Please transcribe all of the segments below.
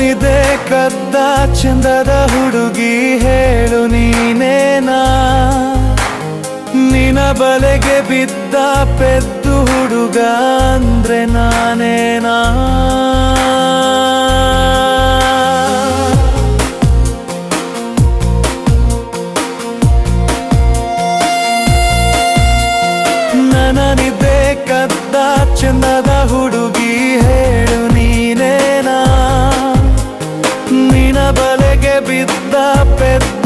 ಕಾಣಿದೆ ಕದ್ದ ಚಂದದ ಹುಡುಗಿ ಹೇಳು ನೀನೇನಾ? ನಿನ ಬಲೆಗೆ ಬಿದ್ದ ಪೆದ್ದು ಹುಡುಗ ಅಂದ್ರೆ ನಾನೇನಾ? up at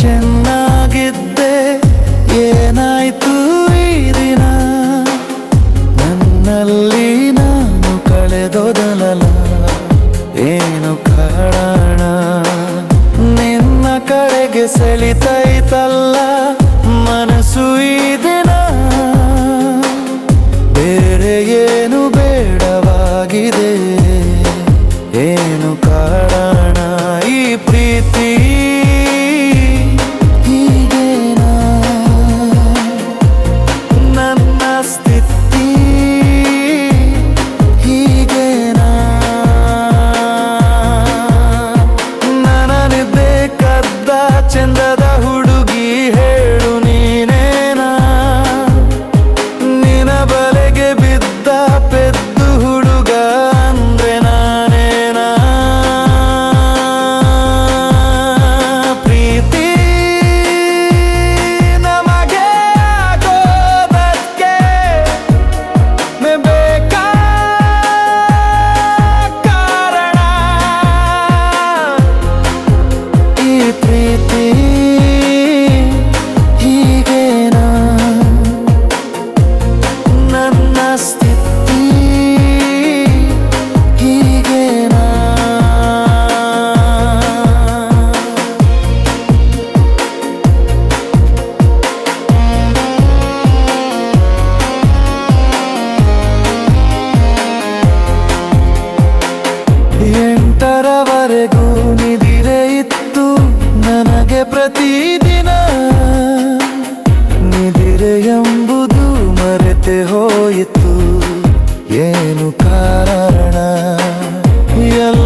ಚೆನ್ನಾಗಿದ್ದೆ, ಏನಾಯ್ತು ಈ ದಿನ? ನನ್ನಲ್ಲಿ ನಾನು ಕಳೆದೊದಲಲ್ಲ, ಏನು ಕಾರಣ? ನಿನ್ನ ಕಡೆಗೆ ಸೆಳಿತೈತಲ್ಲ, ಮನಸ್ಸು ಈ ದಿನ? ಬೇರೆ ಏನು ಬೇಡವಾಗಿದೆ, ಏನು ಕಾರಣ? ಈ ಪ್ರೀತಿ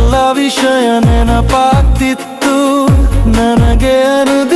ಎಲ್ಲ ವಿಷಯ ನೆನಪಾಗ್ತಿತ್ತು. ನನಗೆ ಅನುದ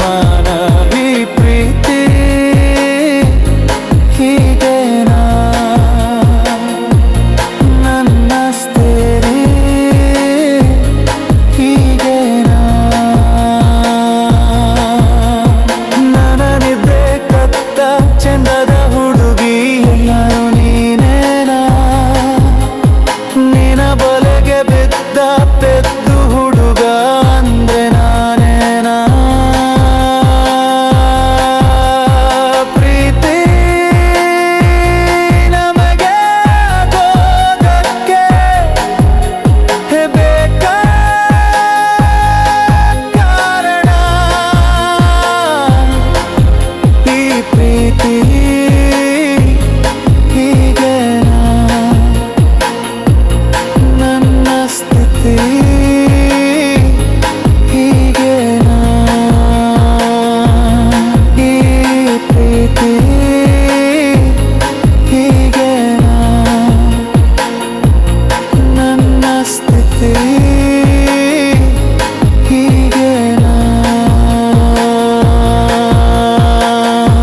One.